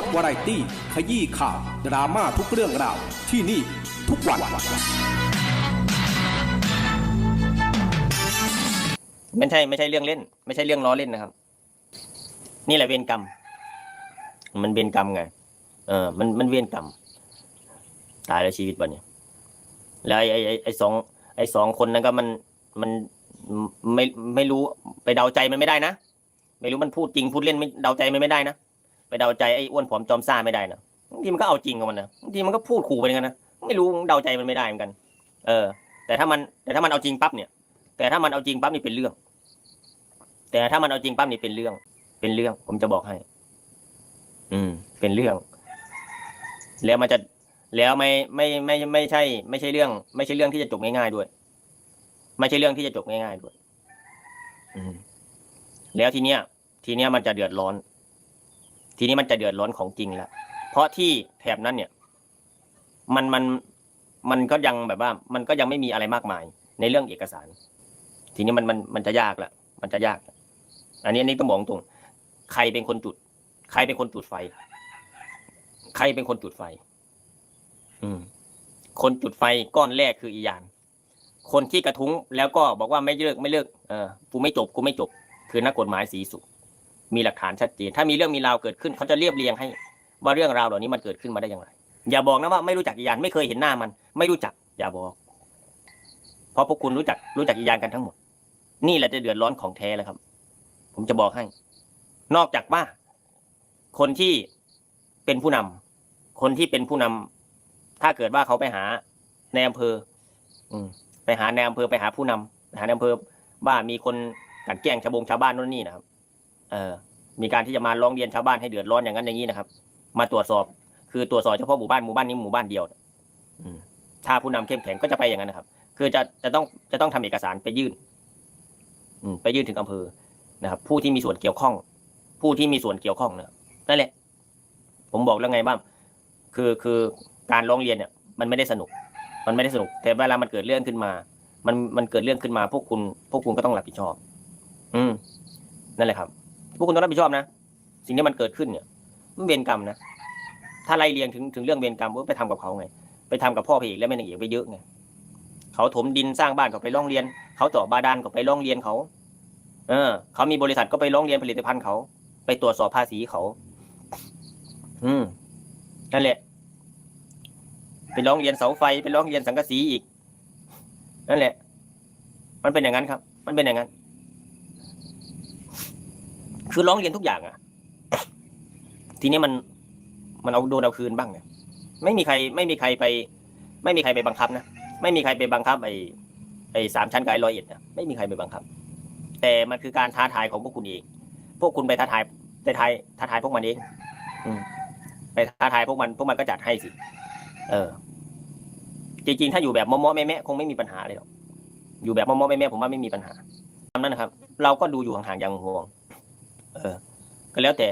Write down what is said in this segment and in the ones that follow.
สวาไรตี้ ขยี้ข่าว ดราม่าทุกเรื่องราว ที่นี่ทุกวัน ไม่ใช่ไม่ใช่เรื่องเล่น ไม่ใช่เรื่องล้อเล่นนะครับ นี่แหละเวรกรรม มันเวรกรรมไง เออ มันมันเวรกรรม ตายแล้วชีวิตวันนี้แล้วไอ้ไอ้ไอ้ไอ้สองไอ้สองคนนั้นก็มันมันไม่ไม่รู้ไปเดาใจมันไม่ได้นะ ไม่รู้มันพูดจริงพูดเล่นไม่เดาใจมันไม่ได้นะ ไปเดาใจไอ้อ้วนผอมจอมซ่าไม่ได้นะบางทีมันก็เอาจริงกับมันนะบางทีมันก็พูดขู่ไปเหมือนกันนะไม่รู้เดาใจมันไม่ได้เหมือนกัน เออ แต่ถ้ามันแต่ถ้ามันเอาจริงปั๊บเนี่ย แต่ถ้ามันเอาจริงปั๊บนี่เป็นเรื่อง แต่ถ้ามันเอาจริงปั๊บนี่เป็นเรื่อง เป็นเรื่อง ผมจะบอกให้ อืม เป็นเรื่อง แล้วมันจะแล้วไม่ไม่ไม่ไม่ไม่ใช่ ไม่ใช่เรื่อง ไม่ใช่เรื่องที่จะจบง่ายๆด้วย ไม่ใช่เรื่องที่จะจบง่ายๆด้วย อืมแล้วทีเนี้ย ทีเนี้ยมันจะเดือดร้อน ทีนี้มันจะเดือดร้อนของจริงแล้วเพราะที่แถบนั้นเนี่ย มันมันมันก็ยังแบบว่า มันก็ยังไม่มีอะไรมากมาย ในเรื่องเอกสาร ทีนี้มันมันมันจะยากละมันจะยาก อันนี้อันนี้ต้องบอกตรง ใครเป็นคนจุด ใครเป็นคนจุดไฟ ใครเป็นคนจุดไฟ อืม คนจุดไฟก้อนแรกคืออียาน คนที่กระทุ้งแล้วก็บอกว่าไม่เลิกไม่เลิกเออกูไม่จบกูไม่จบ คือนักกฎหมายสีสุข มีหลักฐานชัดเจน ถ้ามีเรื่องมีราวเกิดขึ้นเขาจะเรียบเรียงให้ ว่าเรื่องราวเหล่านี้มันเกิดขึ้นมาได้อย่างไร อย่าบอกนะว่าไม่รู้จักอียานไม่เคยเห็นหน้ามัน ไม่รู้จัก อย่าบอก เพราะพวกคุณรู้จักรู้จักอียานกันทั้งหมด นี่แหละจะเดือดร้อนของแท้แล้วครับ ผมจะบอกให้ นอกจากว่า คนที่เป็นผู้นำคนที่เป็นผู้นำถ้าเกิดว่าเขาไปหาในอำเภอ อืม ไปหาในอำเภอไปหาผู้นำไปหาในอำเภอว่ามีคนกันแกล้งชาวบงชาวบ้านโน่นนี่นะครับ เออมีการที่จะมาร้องเรียนชาวบ้านให้เดือดร้อนอย่างนั้นอย่างนี้นะครับ มาตรวจสอบคือตรวจสอบเฉพาะหมู่บ้านหมู่บ้านนี้หมู่บ้านเดียวถ้าผู้นำเข้มแข็งก็จะไปอย่างนั้นนะครับ คือจะจะต้องจะต้องทำเอกสารไปยื่น อืไปยื่นถึงอำเภอนะครับ ผู้ที่มีส่วนเกี่ยวข้อง ผู้ที่มีส่วนเกี่ยวข้องนะนั่นแหละ ผมบอกแล้วไงบ้าง คือคือการร้องเรียนเนี่ย มันไม่ได้สนุก มันไม่ได้สนุก แต่เวลามันเกิดเรื่องขึ้นมา มันมันเกิดเรื่องขึ้นมา พวกคุณ พวกคุณก็ต้องรับผิดชอบ อืมนั่นแหละครับ พวกคุณต้องรับผิดชอบนะ สิ่งที่มันเกิดขึ้นเนี่ย มันเวรกรรมนะ ถ้าไล่เรียงถึงถึงเรื่องเวรกรรมก็ไปทำกับเขาไง ไปทำกับพ่อพระเอกและแม่นางเอกไปเยอะไง เขาถมดินสร้างบ้านก็ไปร้องเรียน เขาเจาะบาดาลก็ไปร้องเรียนเขา เออ เขามีบริษัทก็ไปร้องเรียนผลิตภัณฑ์เขา ไปตรวจสอบภาษีเขา อืม นั่นแหละ ไปร้องเรียนเสาไฟ ไปร้องเรียนสังกะสีอีก นั่นแหละ มันเป็นอย่างนั้นครับ มันเป็นอย่างนั้น คือร้องเรียนทุกอย่างอะทีนี้มันมันเอาโดนเอาคืนบ้างเนี่ย ไม่มีใครไม่มีใครไป ไม่มีใครไปบังคับนะไม่มีใครไปบังคับไอ้ไอ้สามชั้นกับไอ้ร้อยเอ็ดนะไม่มีใครไปบังคับ แต่มันคือการท้าทายของพวกคุณเองพวกคุณไปท้าทายไปทายท้าทายพวกมันเองไปท้าทายพวกมันพวกมันก็จัดให้สิ เออ จริงๆ ถ้าอยู่แบบมอมๆแม่ๆคงไม่มีปัญหาเลยหรอกอยู่แบบมอมๆแม่ๆผมว่าไม่มีปัญหาตามนั้นนะครับ เราก็ดูอยู่ห่างๆอย่างห่วง เออ ก็แล้วแต่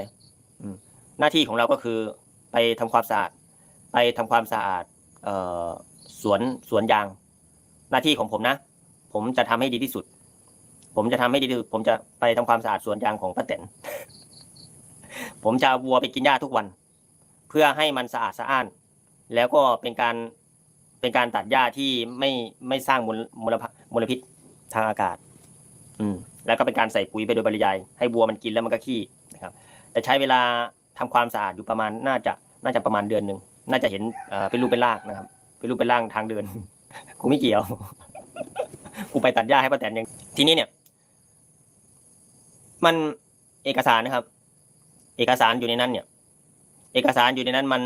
อืม หน้าที่ของเราก็คือ ไปทำความสะอาด ไปทำความสะอาด เอ่อสวนสวนยาง หน้าที่ของผมนะ ผมจะทำให้ดีที่สุด ผมจะทำให้ดีที่สุด ผมจะไปทำความสะอาดสวนยางของป้าแตน ผมจะเอาวัวไปกินหญ้าทุกวัน เพื่อให้มันสะอาดสะอ้าน แล้วก็เป็นการเป็นการตัดหญ้าที่ไม่ไม่สร้างมลมลภมลพิษทางอากาศ อืม แล้วก็เป็นการใส่ปุ๋ยไปโดยปริยาย ให้วัวมันกินแล้วมันก็ขี้นะครับ แต่ใช้เวลาทำความสะอาดอยู่ประมาณน่าจะน่าจะประมาณเดือนหนึ่งน่าจะเห็นเป็นรูปเป็นร่างนะครับ เป็นรูปเป็นร่างทางเดินกูไม่เกี่ยวกูไปตัดหญ้าให้ป้าแตนยังทีนี้เนี่ย มันเอกสารนะครับ เอกสารอยู่ในนั้นเนี่ย เอกสารอยู่ในนั้นมัน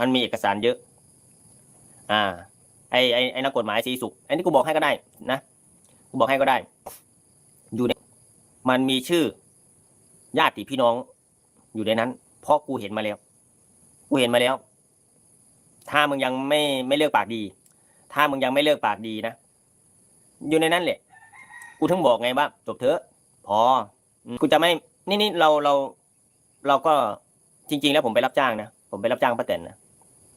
มันมีเอกสารเยอะ อ่า ไอไอไอนักกฎหมายสีสุขอันนี้กูบอกให้ก็ได้นะกูบอกให้ก็ได้ อยู่ใน มันมีชื่อ ญาติพี่น้องอยู่ในนั้น เพราะกูเห็นมาแล้ว กูเห็นมาแล้ว ถ้ามึงยังไม่ไม่เลิกปากดี ถ้ามึงยังไม่เลิกปากดีนะ อยู่ในนั้นแหละ กูถึงบอกไงว่าจบเถอะ พอ กูจะไม่ นี่นี่เราเรา เราก็จริง ๆ แล้วผมไปรับจ้างนะ ผมไปรับจ้างป้าแตนนะ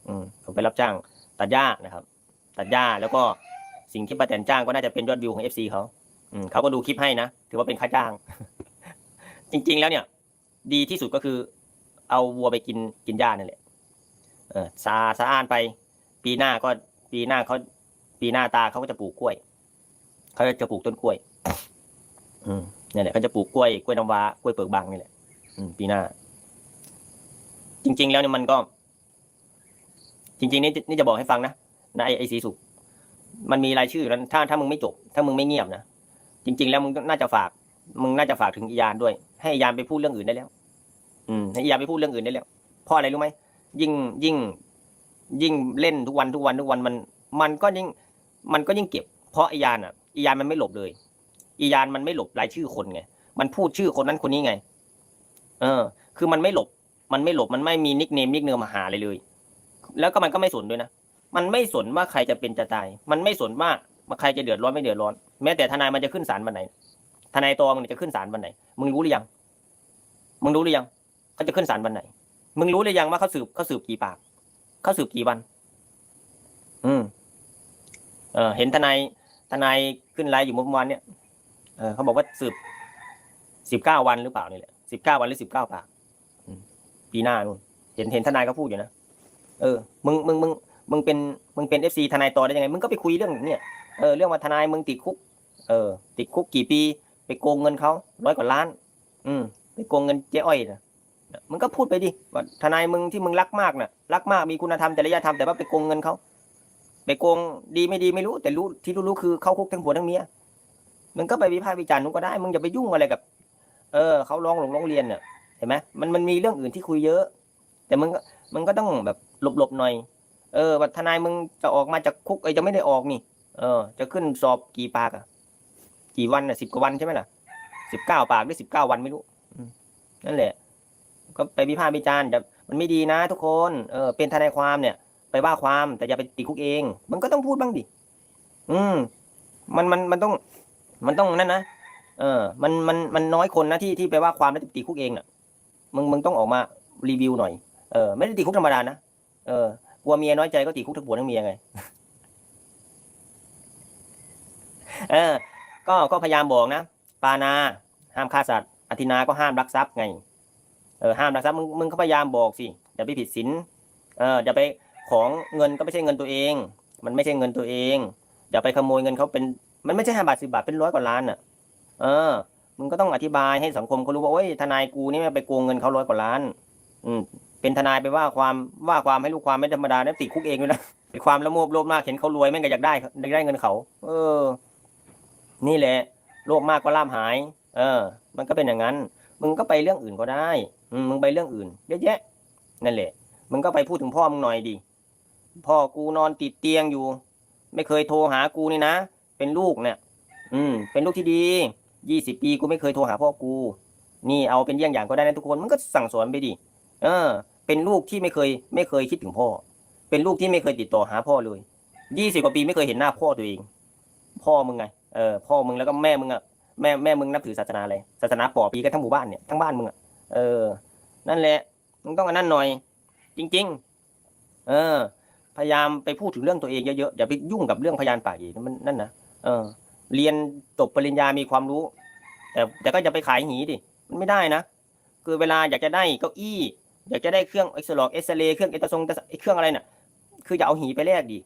อืม ผมไปรับจ้าง ตัดหญ้านะครับ ตัดหญ้าแล้วก็สิ่งที่ป้าแตนจ้างก็น่าจะเป็นยอดวิวของเอฟซีเขา อืมเขาก็ดูคลิปให้นะ ถือว่าเป็นค่าจ้าง จริง ๆ แล้วเนี่ย ดีที่สุดก็คือ เอาวัวไปกินกินหญ้านั่นแหละเออสาสะอ้านไป ปีหน้าก็ปีหน้าเขาปีหน้าตาเขาก็จะปลูกกล้วยเขาจะปลูกต้นกล้วย อืมนี่นแหละเขาจะปลูกกล้วยกล้วยน้ำว้ากล้วยเปลือกบางนี่แหละ อืม ปีหน้า จริง ๆ แล้วเนี่ยมันก็ จริง ๆ นี่นี่จะบอกให้ฟังนะนะไอไอสีสุกมันมีรายชื่อแล้วถ้าถ้ามึงไม่จบ ถ้ามึงไม่เงียบนะ จริง ๆ แล้วมึงน่าจะฝาก มึงน่าจะฝากถึงอียานด้วย ให้อียานไปพูดเรื่องอื่นได้แล้ว อืมให้อียานไปพูดเรื่องอื่นได้แล้วเพราะอะไรรู้ไหมยิ่งยิ่ง ยิ่งเล่นทุกวันทุกวันทุกวันมัน มันก็ยิ่ง มันก็ยิ่งเก็บ เพราะอียานอะอียานมันไม่หลบเลย อียานมันไม่หลบรายชื่อคนไงมันพูดชื่อคนนั้นคนนี้ไง เออ คือมันไม่หลบ มันไม่หลบมันไม่มีนิกเนมนิกเนมมาหาเลยเลย แล้วก็มันก็ไม่สนด้วยนะมันไม่สนว่าใครจะเป็นจะตาย มันไม่สนว่าใครจะเดือดร้อนไม่เดือดร้อน แม้แต่ทนายมันจะขึ้นศาลวันไหน ทนายตอมึงจะขึ้นศาลวันไหน มึงรู้หรือยัง มึงรู้หรือยัง เขาจะขึ้นศาลวันไหน มึงรู้หรือยังว่าเขาสืบเขาสืบกี่ปาก เขาสืบกี่วัน อืม เออ เห็นทนายทนายขึ้นไลน์อยู่เมื่อวานเนี่ย เออเขาบอกว่าสืบสิบเก้าวันหรือเปล่านี่แหละสิบเก้าวันหรือสิบเก้าปากปีหน้านู่น เห็นเห็นทนายก็พูดอยู่นะ เออ มึงมึงมึงมึงเป็นมึงเป็นเอฟซีทนายต่อได้ยังไง มึงก็ไปคุยเรื่องเนี่ย เออ เรื่องว่าทนายมึงติดคุก เออ ติดคุกกี่ปี ไปโกงเงินเขาร้อยกว่าล้าน อืม ไปโกงเงินเจ๊อ้อยนะมึงก็พูดไปดิว่าทนายมึงที่มึงรักมากน่ะ รักมากมีคุณธรรมจริยธรรมแต่ว่าไปโกงเงินเขาไปโกงดีไม่ดีไม่รู้ แต่รู้ที่รู้ๆคือเข้าคุกทั้งผัวทั้งเมียมึงก็ไปวิพากษ์วิจารณ์มึงก็ได้มึงอย่าไปยุ่งอะไรกับ เออเขาร้องหลงร้องเรียนเนี่ยเห็นไหมมันมันมีเรื่องอื่นที่คุยเยอะ แต่มึงก็มึงก็ต้องแบบหลบๆหน่อย เออว่าทนายมึงจะออกมาจากคุกไอ้จะไม่ได้ออกนี่ เออ จะขึ้นสอบกี่ปากอะ กี่วันอะสิบกว่าวันใช่ไหมล่ะสิบเก้าปากหรือสิบเก้าวันไม่รู้อืมนั่นแหละ ก็ไปวิพากษ์วิจารณ์แต่มันไม่ดีนะ ทุกคนเออเป็นทนายความเนี่ย ไปว่าความแต่อย่าไปติดคุกเอง มันก็ต้องพูดบ้างดิอืม มันมันมันต้อง มันต้องนั่นนะเออ มันมันมันน้อยคนนะที่ที่ไปว่าความแล้วจะติดคุกเองน่ะมึงมึงต้องออกมารีวิวหน่อยเออไม่ได้ติดคุกธรรมดานะเออกลัวเมียน้อยใจก็ติดคุกทั้งผัวทั้งเมียไงเออ ก็ก็พยายามบอกนะปานาห้ามฆ่าสัตว์อธินาก็ห้ามรักทรัพย์ไงเออห้ามรักทรัพย์มึงมึงก็พยายามบอกสิอย่าไปผิดศีลเอออย่าไปของเงินก็ไม่ใช่เงินตัวเอง มันไม่ใช่เงินตัวเองอย่าไปขโมยเงินเขาเป็น มันไม่ใช่ห้าบาทสิบาทเป็นร้อยกว่าล้านอะ เออมึงก็ต้องอธิบายให้สังคมเขารู้ว่าโอ้ยทนายกูนี่ไปโกงเงินเขาร้อยกว่าล้าน อืมเป็นทนายไปว่าความว่าความให้ลูกความไม่ธรรมดาเนี่ยติดคุกเองด้วยนะเป็นความละโมบโลภมากเห็นเขารวยแม่งก็อยากได้อยากได้เงินเขา เออ นี่แหละ โลภมากก็ล่ามหาย เออ มันก็เป็นอย่างนั้น มึงก็ไปเรื่องอื่นก็ได้มมึงไปเรื่องอื่นเยอะแยะ นั่นแหละ มึงก็ไปพูดถึงพ่อมึงหน่อยดิ พ่อกูนอนติดเตียงอยู่ ไม่เคยโทรหากูนี่นะ เป็นลูกเนี่ย อืม เป็นลูกที่ดี ยี่สิบปีกูไม่เคยโทรหาพ่อกู นี่เอาเป็นเยี่ยงอย่างก็ได้นะทุกคน มันก็สั่งสอนไปดิ เออ เป็นลูกที่ไม่เคย ไม่เคยคิดถึงพ่อ เป็นลูกที่ไม่เคยติดต่อหาพ่อเลย ยี่สิบกว่าปีไม่เคยเห็นหน้าพ่อตัวเอง พ่อมึงไง เออพ่อมึงแล้วก็แม่มึงอะแม่แม่มึงนับถือศาสนาอะไรศาสนาปอปีกันทั้งหมู่บ้านเนี่ยทั้งบ้านมึงอะเออ นั่นแหละมึงต้องอันนั้นหน่อย จริง ๆ เออ พยายามไปพูดถึงเรื่องตัวเองเยอะๆอย่าไปยุ่งกับเรื่องพยานปากอีกมันนั่นนะเออ เรียนจบปริญญามีความรู้ แต่แต่ก็จะไปขายหีดิมันไม่ได้นะคือเวลาอยากจะได้เก้าอี้ อยากจะได้เครื่องเอ็กซ์ลอกเอ็กซเรย์เครื่องเอตาซงเครื่องอะไรน่ะคืออย่าเอาหีไปแลกดิ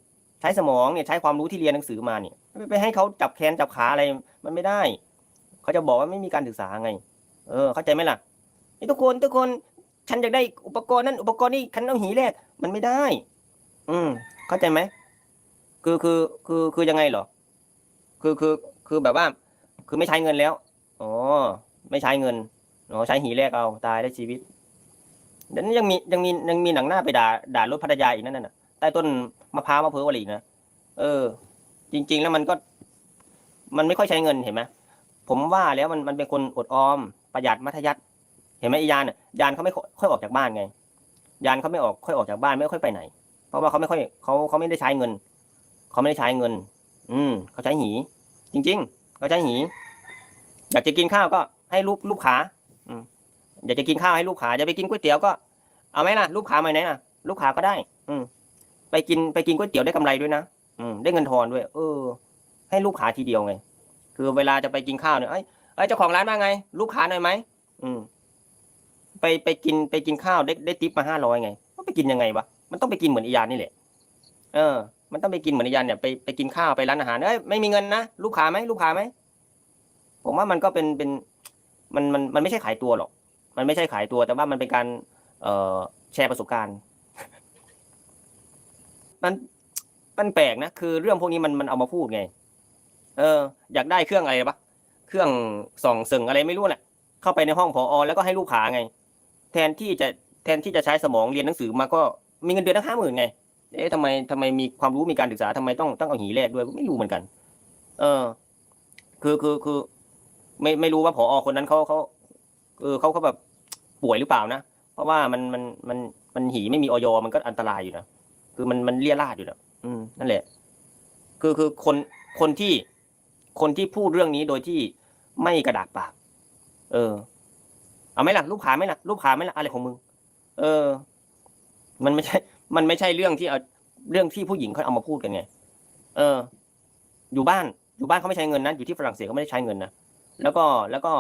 ใช้สมองเนี่ยใช้ความรู้ที่เรียนหนังสือมาเนี่ยไม่ไปให้เขาจับแขนจับขาอะไรมันไม่ได้ เขาจะบอกว่าไม่มีการศึกษาไง เออ เข้าใจไหมล่ะไอ้ทุกคนทุกคนฉันอยากได้อุปกรณ์นั้นอุปกรณ์นี้ฉันเอาหีแลกมันไม่ได้ อืม เข้าใจไหมคือคือคือคือยังไงเหรอ คือคือคือแบบว่า คือไม่ใช้เงินแล้วอ๋อไม่ใช้เงินอ๋อใช้หีแรกเอาตายได้ชีวิตเดี๋ยวนี้ยังมียังมียังมีหนังหน้าไปด่าด่ารถพัทยาอีกนั่นน่ะใต้ต้น มะพร้าวมะเพร้าวอะไรอีกนะเออ จริง ๆ แล้วมันก็ มันไม่ค่อยใช้เงินเห็นไหมผมว่าแล้วมันมันเป็นคนอดออม ประหยัดมัธยัติเห็นไหมอียานอะยานเขาไม่ค่อยออกจากบ้านไง ยานเขาไม่ออกค่อยออกจากบ้านไม่ค่อยไปไหน เพราะว่าเขาไม่ค่อยเขาเขาไม่ได้ใช้เงินเขาไม่ได้ใช้เงิน อืมเขาใช้หี จริง ๆเขาใช้หี อยากจะกินข้าวก็ให้รูปรูปขาอืมอยากจะกินข้าวให้ลูกขาจะไปกินก๋วยเตี๋ยวก็เอาไหมล่ะลูกขาไหมไหนน่ะลูกขาก็ได้ อืม ไปกินไปกินก๋วยเตี๋ยวได้กำไรด้วยนะอืมได้เงินทอนด้วย เออ ให้ลูกขาทีเดียวไง คือเวลาจะไปกินข้าวเนี่ยเอ้ยเอ้เจ้าของร้านว่าไง ลูกขาหน่อยไหมอืม ไปไปกินไปกินข้าวได้ได้ทิปมาห้าร้อยไงก็ไปกินยังไงวะมันต้องไปกินเหมือนอียานนี่แหละเออ มันต้องไปกินเหมือนอียานเนี่ยไปไปกินข้าวไปร้านอาหารเอ้ยไม่มีเงินนะลูกค้าไหมลูกค้าไหมผมว่ามันก็เป็นเป็นมันมันมันไม่ใช่ขายตัวหรอก มันไม่ใช่ขายตัวแต่ว่ามันเป็นการ เอ่อแชร์ประสบการณ์ มันมันแปลกนะคือเรื่องพวกนี้มันมันเอามาพูดไง เออ อยากได้เครื่องอะไรปะเครื่องส่องสึงอะไรไม่รู้แหละเข้าไปในห้องพอแล้วก็ให้ลูกค้าไง แทนที่จะแทนที่จะใช้สมองเรียนหนังสือมาก็มีเงินเดือนตั้งห้าหมื่นไง เอ๊ะทำไมทำไมมีความรู้มีการศึกษาทำไมต้องต้องเอาหีแรกด้วยไม่รู้เหมือนกัน เออ คือคือคือ ไม่ไม่รู้ว่าผอคนนั้นเขาเขาเออเขาเขาแบบป่วยหรือเปล่านะเพราะว่ามันมันมันมันหีไม่มีออยมันก็อันตรายอยู่นะ คือมันมันเลี่ยราดอยู่นะอืมนั่นแหละ คือคือคนคนที่คนที่พูดเรื่องนี้โดยที่ไม่กระดากปาก เออ เอาไหมล่ะรูปขาไหมล่ะรูปขาไหมล่ะอะไรของมึง เออ มันไม่ใช่ มันไม่ใช่เรื่องที่เอาเรื่องที่ผู้หญิงเขาเอามาพูดกันไง เออ อยู่บ้าน อยู่บ้านเขาไม่ใช้เงินนะอยู่ที่ฝรั่งเศสเขาไม่ได้ใช้เงินนะแล้วก็แล้วก็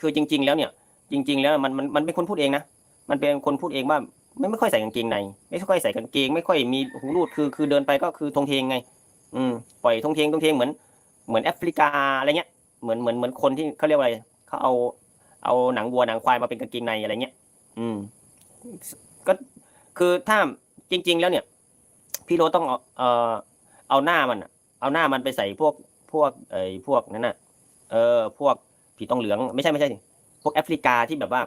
คือจริง ๆ แล้วเนี่ย จริง ๆ แล้วมันมันมันเป็นคนพูดเองนะมันเป็นคนพูดเองว่า ไม่ไม่ค่อยใส่กางเกงใน ไม่ค่อยใส่กางเกง ไม่ค่อยมีหูรูดคือคือเดินไปก็คือทงเทงไง อืมปล่อยทงเทงทงเทงเหมือนเหมือนแอฟริกาอะไรเงี้ยเหมือนเหมือนเหมือนคนที่เขาเรียกว่าอะไรเขาเอา เอาหนังวัวหนังควายมาเป็นกางเกงในอะไรเงี้ยอืม ก็คือถ้าจริง ๆ แล้วเนี่ย พี่โรต้องเอาเอ่อเอาหน้ามันเอาหน้ามันไปใส่พวกพวกไอ้พวกนั้นน่ะ เออ พวกผีต้องเหลือง ไม่ใช่ไม่ใช่พวกแอฟริกาที่แบบว่า